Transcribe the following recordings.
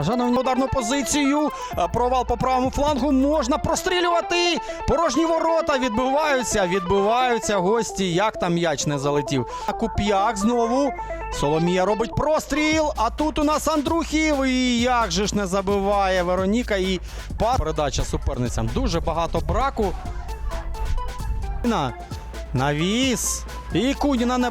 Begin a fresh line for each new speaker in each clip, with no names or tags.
Жановні ударну позицію. Провал по правому флангу. Можна прострілювати. Порожні ворота відбиваються. Відбиваються гості. Як там м'яч не залетів. Куп'як знову. Соломія робить простріл. А тут у нас Андрухів. І як же ж не забиває Вероніка і па- передача суперницям. Дуже багато браку. На- Навіс. І Куніна не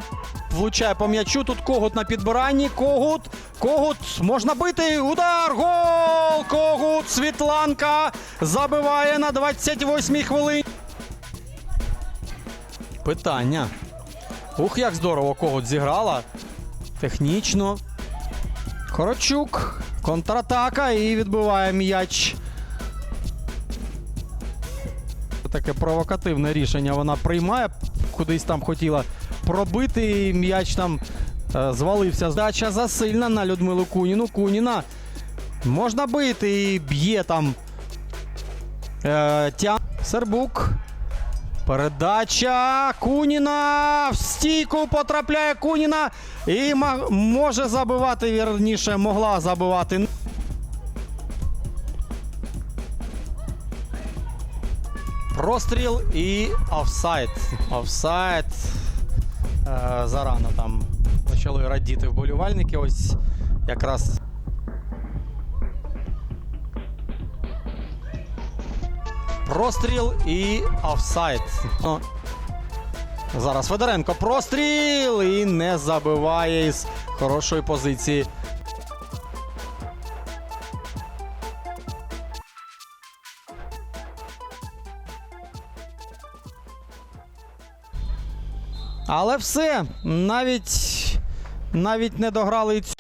влучає по м'ячу. Тут когут на підбиранні. Когут. Когут. Можна бити. Удар. Гол! Когут. Світланка забиває на 28-й хвилині. Питання. Ух, як здорово когут зіграла. Технічно. Корочук. Контратака і відбиває м'яч. Таке провокативне рішення вона приймає. Кудись там хотіла пробити, і м'яч там е, звалився. Здача засильна на Людмилу Куніну. Куніна можна бити і б'є там. Е, тя... Сербук. Передача Куніна в стійку потрапляє Куніна і може забивати, вірніше, могла забивати. Простріл і офсайд. Офсайд. Е, зарано там почали радіти вболівальники. Ось якраз. Простріл і офсайд. Ну, зараз Федоренко простріл і не забиває із хорошої позиції. Але все, навіть, навіть не дограли цю.